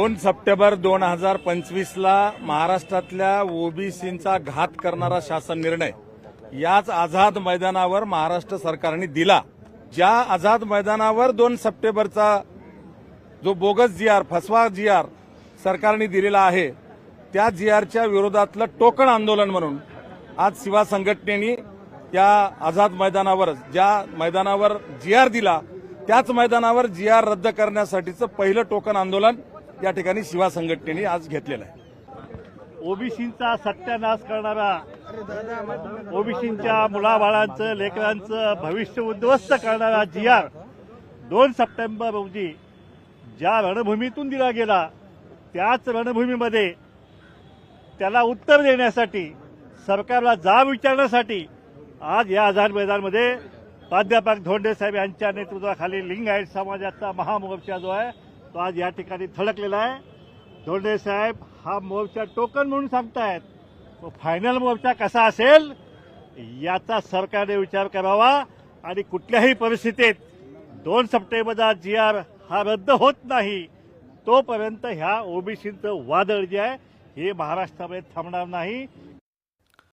दोन सप्टेंबर दोन हजार पंचवीसला महाराष्ट्रातल्या ओबीसींचा घात करणारा शासन निर्णय. याच आझाद मैदानावर महाराष्ट्र सरकारने दिला. ज्या आझाद मैदानावर दोन सप्टेंबरचा जो बोगस जी आर फसवा जी आर सरकारने दिलेला आहे त्या जी आरच्या विरोधातलं टोकण आंदोलन म्हणून आज शिवा संघटनेनी या आझाद मैदानावर ज्या मैदानावर जी आर दिला त्याच मैदानावर जी आर रद्द करण्यासाठीचं पहिलं टोकन आंदोलन या ठिकाणी शिवा संघटनेने आज घेतलेला आहे. ओबीसींचा सत्यानाश करणारा ओबीसींच्या मुलाबाळांचं लेकरांचं भविष्य उद्ध्वस्त करणारा जी आर दोन सप्टेंबर रोजी ज्या रणभूमीतून दिला गेला त्याच रणभूमीमध्ये त्याला उत्तर देण्यासाठी सरकारला जाब विचारण्यासाठी आज या आझाद मैदानमध्ये प्राध्यापक धोंडे साहेब यांच्या नेतृत्वाखाली लिंगायत समाजाचा महामोर्चा जो आहे तो आज या ठिकाणी थडकलेला आहे. धोंडे साहेब हा मोर्चा टोकन म्हणून सांगतायत. तो फायनल मोर्चा कसा असेल याचा सरकारने विचार करावा आणि कुठल्याही परिस्थितीत दोन सप्टेंबरचा जी आर हा रद्द होत नाही तोपर्यंत ह्या ओबीसीचं वादळ जे आहे हे महाराष्ट्रामध्ये थांबणार नाही.